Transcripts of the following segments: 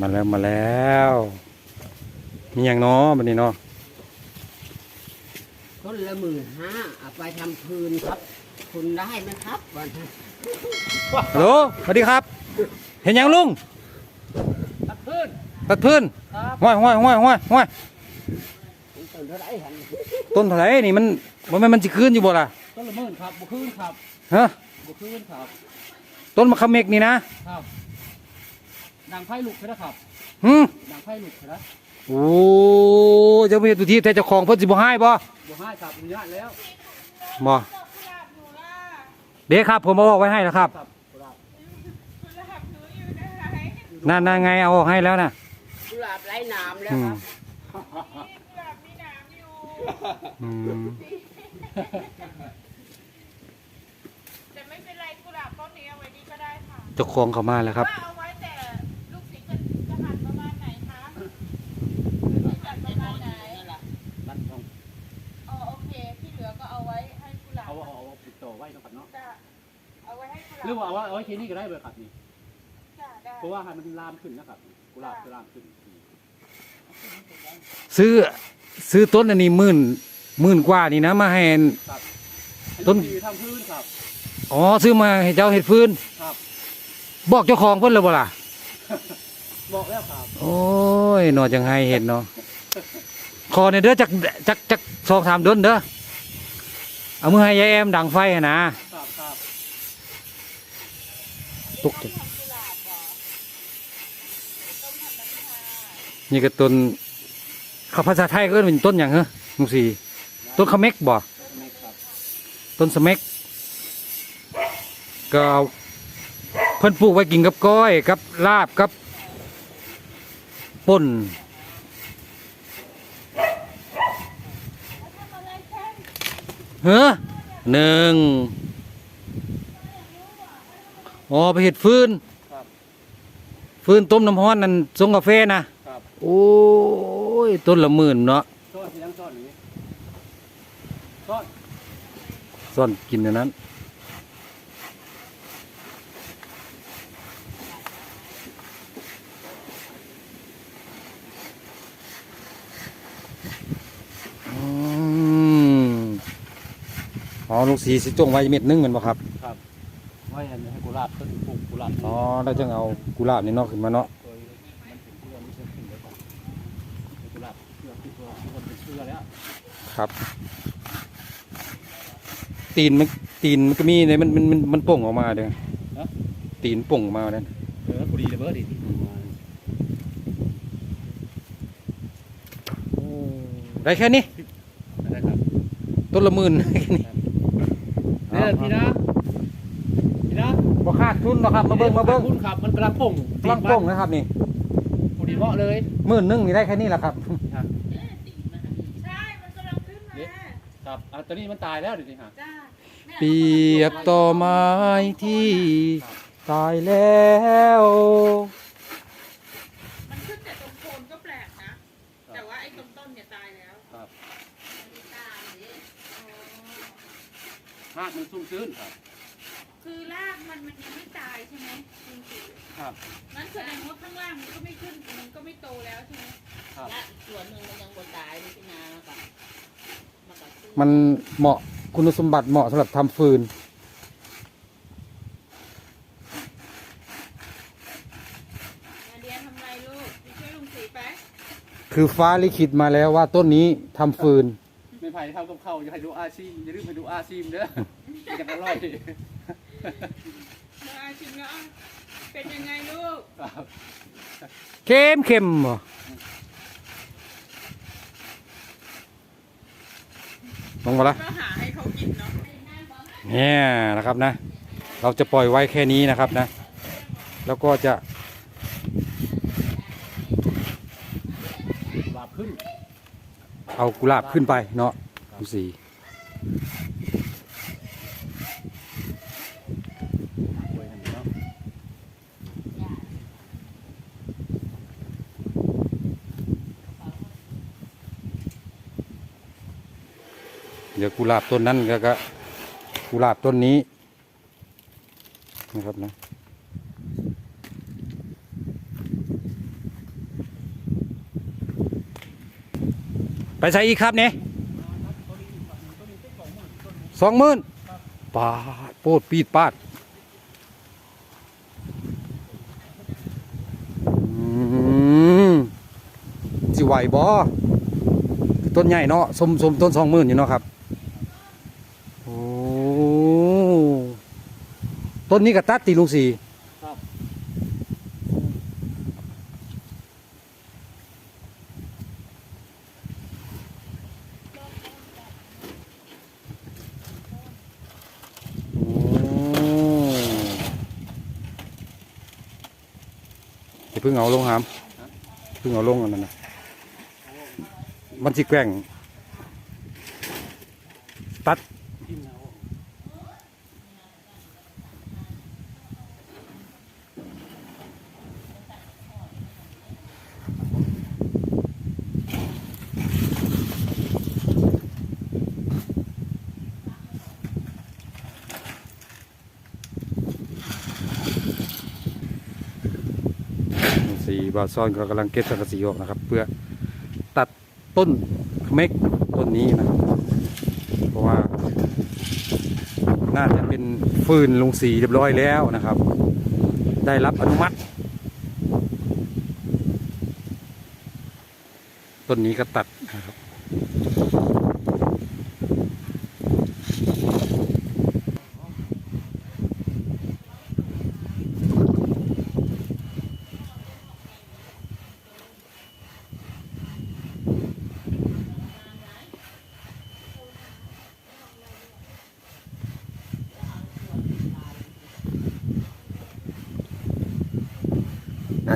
มาแล้วมาแล้ว มีอย่างเนาะบันนี้เนาะต้นละหมื่นห้าเอาไปทำพื้นครับ คุณได้ไหมครับวันนี้ฮัลโหลสวัสดีครับ เห็นยังลุงตัดพื้นตัดพื้นครับห้วยห้วยห้วยห้วยห้วยต้นเท่าไหรหันต้นเท่าไหร่นี่มันมันมันมันสิคืนอยู่บ่ล่ะต้นละหมื่นครับบุคืนครับฮะบุคืนครับ ต้นมะขามเมกนี่นะครับ ดังไพ่ลูกใช่ไหมครับหืมดังไพ่ลูกใช่ไหมโอ้เจ้าเมีตุทีแต่เจ้าของเพิ่นสิบ่ให้บ่บุให้ครับอนุญาตแล้วบ่เด็กครับ ผมเอาออกไว้ให้แล้วครับครับกุหลาบนั่นนั่นไงเอาออกให้แล้วนะกุหลาบไร้น้ำแล้วอืคมรับอืมแต่ไม่เป็นไรกุหลาบต้นนี้เอาไว้นี่ก็ได้ค่ะเจ้าของเขามาแล้วครับว่าเอาไว้แต่ลูกศิษย์จะจะหันประมาณไหนคะจะจัดประมาณไหน รัดตรง อ๋อโอเค ที่เหลือก็เอาไว้ให้กุหลาบ เอาเอาเอาปิดโตไว้นะครับเนาะ จะเอาไว้ให้กุหลาบหรือว่าเอาไว้เอาไว้ที่นี่ก็ได้เลยครับนี่ จ้ะได้เพราะว่าให้มันลามขึ้นนะครับกุหลาบจะลามขึ้นซื้อซื้อต้นอันนี้หมื่นหมื่นกว่านี่นะ มาให้ ครับต้นอัคือทำพื้นครับ อ๋อซื้อมาให้เจ้าเห็ดพื้น ครับ บอกเจ้าของเพิ่นแล้วบ่ล่ะ บอกแล้วครับโอ้ยนอจังให้เห็ดเนาะขอเนี่ยเด้อจักจักจักสองสามเดือนเด้อเอามือให้ยายแอมดังไฟอะนะครับ ครับ ตกใจทำกุหลาบเหรอต้มทำน้ำชานี่ก็ต้นข้าภาษาไทยก็เป็นต้นอย่างเหรอลุงสีต้นขะเม็กบ่ต้นสเม็กก็เพิ่นปลูกไว้กินกับก้อยกับลาบกับป่นเฮ้อหนึ่ง อ๋อไปเห็ดฟืนครับฟืนต้มน้ำร้อนนั่นทรงกาแฟนะครับ โอ้ยต้นละหมื่นเนาะซ่อนที่นั่งซ่อนอย่างนี้ซ่อนซ่อนกินอันนั้น อืมอ๋อลูกสีสิจงไว้เม็ดหนึงแมันบ่ครับครับ ไว้อันนี้ให้กุหลาบต้นปลูกกุหลาบอ๋อแล้วจึงเอากุหลาบนี่เนาะขึ้นมาเนาะโดยมันเป็นเชื่อไม่ใช่ขึ้นเดี๋ยวก่อนให้กุหลาบเชื่อที่ตัวที่คนเป็นเชื่อแล้วครับ ตีนมันตีนมันก็มีเนี่ยมันมันมันมันป่งออกมาเด้อตีนป่งออกมาเด้อเออกุดีเลยเบอร์ดิได้แค่นี้ได้ครับต้นละหมื่นแค่นี้เนี่ยพี่นะพี่นะ บ่คาดทุนหรอกครับ มาเบิ่งมาเบิ่งคุณครับมันกำลังป่งกำลังป่งนะครับนี่กุดีเหมาะเลยหมื่นหนึงนี่ได้แค่นี้แหละครับ ใช่ มันกำลังขึ้นมาครับอะตอนนี้มันตายแล้วดิสิฮะจ้าเปรียบต่อไม้ที่ตายแล้ว มันขึ้นแต่ตรงโคนก็แปลกนะ แต่ว่าไอ้ตรงต้นเนี่ยตายแล้วครับ มันมีตามนี่อ๋อรากมันชุ่มชื้นครับ คือรากมันมันยังไม่ตายใช่ไหมจริงครับๆนั้นแสดงว่าข้างล่างมันก็ไม่ขึ้นมันก็ไม่โตแล้วใช่ไหมครับและอีกส่วนหนึ่งมันยังบนตายนี่พี่นาค่ะมันก็คือมันเหมาะคุณสมบัติเหมาะสำหรับทำฟืน นาเดียทำไรลูกไปช่วยลุงสีไปคือฟ้าลิขิตมาแล้วว่าต้นนี้ทำฟืน ไม่ไผ่ทำกับข้าวอย่าให้ดูอาซีมอย่าลืมไปดูอาซีมเด้ออย่างอร่อย มาชิมแล้วอะเป็นยังไงลูกครับเข้มเข้มบ่ลงมาละก็หาให้เขากินเนาะเนี่ยนะครับนะ เราจะปล่อยไว้แค่นี้นะครับนะ แล้วก็จะบาปขึ้นเอากุหลาบขึ้นไปเนาะดูสีือกุหลาบต้นนั้นแล้ก็กุหลาบต้นนี้นะครับนะไปใช้อีกครับเนี่ยสองหมื่นปาดโปดปีดปาดสิไหวบอต้นใหญ่เนาะสมสมต้นสองหมื่นอยู่เนาะครับ โอ้ต้นนี้ก็ตัดตีลุงสีครับโอ้อย่าเพิ่งเอาลงหามเพิ่งเอาลงอันนั้นนะมันสิแกว่งตัด สีบาซ่อนก็กำลังเก็บสังกะสีออกนะครับ เพื่อตัดต้นเม็กต้นนี้นะครับเพราะว่า น่าจะเป็นฟืนลงสีเรียบร้อยแล้วนะครับ ได้รับอนุมัติต้นนี้ก็ตัดนะครับ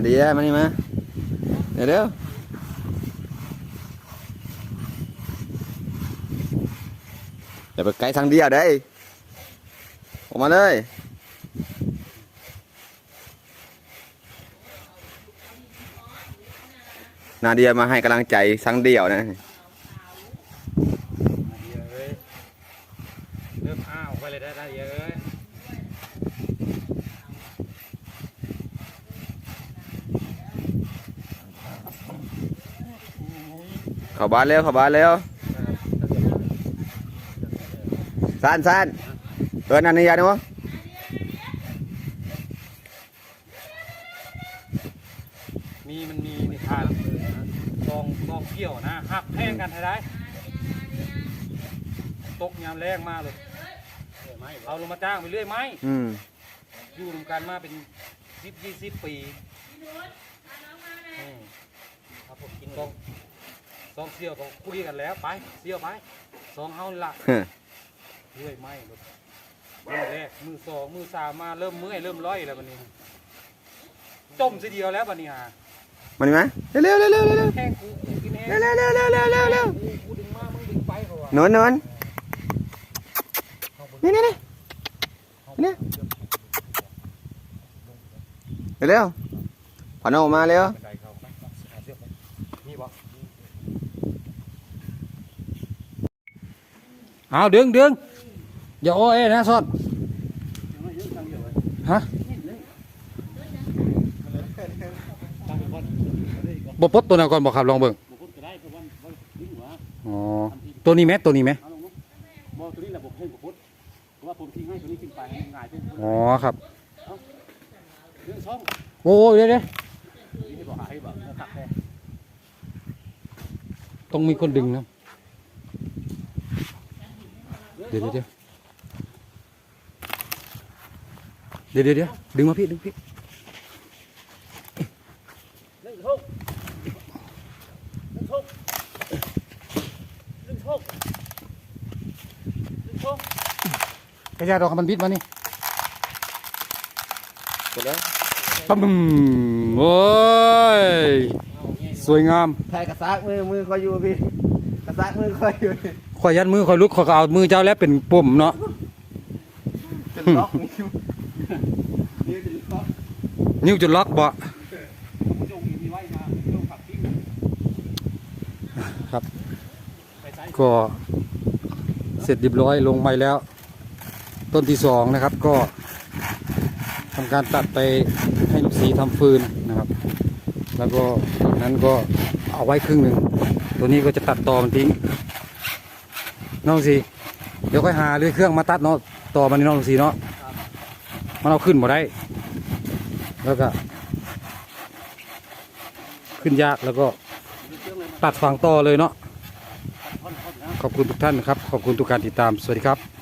อะดีแล้วมานี่มาเดี๋ยวเดี๋ยวอย่าไปไกลทางเดียวได้ออกมาเลยนาเดียมาให้กำลังใจสังเดียวนะเริ่มอ้าวไปเลยได้ได้เยอะ เข้าบ้านเร็วเข้าบ้านเร็วซานซานเอินอันนี้ยาดูวะมีมันมีนิทานกองกองเกี่ยวนะหักแพงกันให้ได้ตกยามแรงมากเลยเอาลงมาจ้างไปเรื่อยไหมอืมอยู่รวมกันมาเป็นสิบยี่สิบปีอืมครับผมกินสองส องเสี่ยวก็คุยกันแล้วไปเสี่ยวไปสองเฮานี่ละเรื่อยไหมรถมือแรกมือสองมือสามมาเริ่มเมื่อยเริ่มร้อยแล้วบันนี้จมสิเดียวแล้วบันนี้ฮะมานี่มาเร็วเร็วเร็วเร็วเร็วแห้งกูกูกินแห้งเร็วเร็วเร็วเร็วเร็วเร็วเร็วกูกูดึงมามึงดึงไปเขาว่านอนนอนนี่นี่นี่นี่เร็วเร็วพอนออกมาเร็ว บันไดเขาไปหาเชือกไปนี่บ่ เอาดึงดึงอย่าโอ้เอนะซอดฮะบปดตัวนั้นก่อนบ่ครับลองเบิ่งอ๋อตัวนี้ไหมตัวนี้ไหมบอตัวนี้แหละผมให้บุกพุทธเพราะว่าผมทิ้งให้ตัวนี้ขึ้นไปง่ายเป็นอ๋อครับเรื่องช่องโอ้เดี๋ยวเดี๋ยวนี่ให้บอกหาให้บอกตักแค่ต้องมีคนดึงนะ เดี๋ยวเดี๋ยวเดี๋ยวเดี๋ยวเดี๋ยวเดี๋ยวดึงมาพี่ดึงพี่เรื่องช่องเรื่องช่องเรื่องช่องเรื่องช่องกระยาดอกมันบิดมานี่กดแล้วปั๊มโอ้ยสวยงามแพ้กระซากมือมือคอยอยู่พี่กระซากมือคอยอยู่ ข่อยยัดมือข่อยลุกข่อยก็เอามือเจ้าแล้วเป็นปุ่มเนาะเป็นล็อกนิ้วนิ้วเป็นล็อกนิ้วจะล็อกบ่ผมจงมีไว้มาลงผักทิ้งครับไปใช้ก็เสร็จเรียบร้อยลงไปแล้ว ต้นที่สองนะครับก็ทำการตัดไปให้ลูกสีทำฟืนนะครับตแล้วก็นั้นก็เอาไว้ครึ่งหนึ่งตัวนี้ก็จะตัดต่อมันทิ้ง น้องสีเดี๋ยวค่อยหาเรื่อยเครื่องมาตัดเนาะต่อมันนี่น้องสีเนาะมันเอาขึ้นหมดได้ แล้วก็ ขึ้นยากแล้วก็ตัดฝั่งต่อเลยเนาะขอบคุณทุกท่านนะครับ ขอบคุณทุกการติดตามสวัสดีครับ